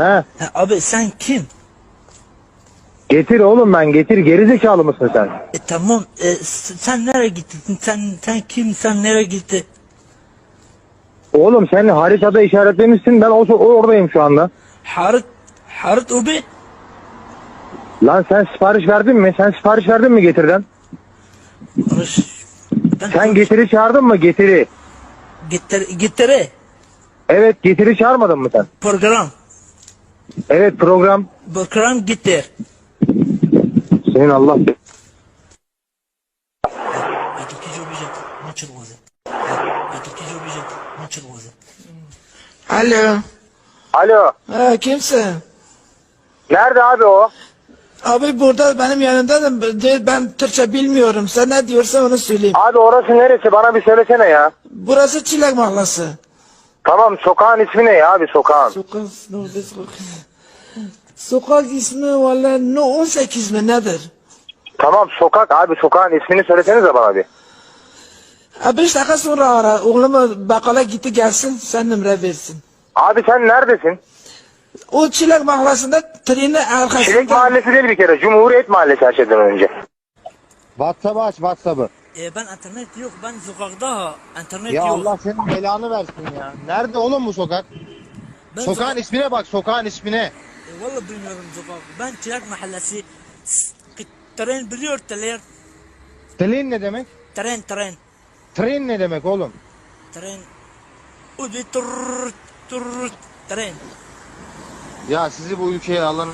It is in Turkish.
He. Ha, abi sen kim? Getir oğlum ben getir. Gerizekalı mısın sen? E, tamam. E, sen nereye gittin? Sen sen kim? Sen nereye gitti? Oğlum sen haritada işaretlemişsin. Ben o, o oradayım şu anda. Harit Harit abi. Lan sen sipariş verdin mi? Sen sipariş verdin mi getirden? Ben Sen getiri çağırdın mı getiri? Getir, getire. Evet getiri çağırmadın mı sen? Program. Evet program. Program gitti. Senin Allah. Alo. Alo. Ha, kimsin? Nerede abi o? Abi burada benim yanımda ben Türkçe bilmiyorum. Sen ne diyorsan onu söyleyeyim. Abi orası neresi? Bana bir söylesene ya. Burası Çilek Mahallesi. Tamam sokağın ismi ne ya abi sokağın? Sokak, ne oldu sokak? Sokak ismi valla no 18 mi nedir? Tamam sokak abi sokağın ismini söylesenize bana bir. Ha 5 dakika sonra ara. Oğlumu bakkala gitti gelsin sen numara versin. Abi sen neredesin? O Çilek Mahallesi'nde trenin arkasında. Çilek Mahallesi değil bir kere. Cumhuriyet Mahallesi her şeyden önce. WhatsApp'ı aç WhatsApp'ı. E, ben internet yok, ben sokakta internet Ya yok. Allah senin belanı versin ya. Nerede oğlum bu sokak? ben Sokağın ismine bak sokağın ismine. E, vallahi bilmiyorum sokak. Ben Çırak Mahallesi. S- Tren biliyor tren. Tren ne demek? Tren tren. Tren ne demek oğlum? Tren. O bir tur tur tren. Ya sizi bu ülkeye alın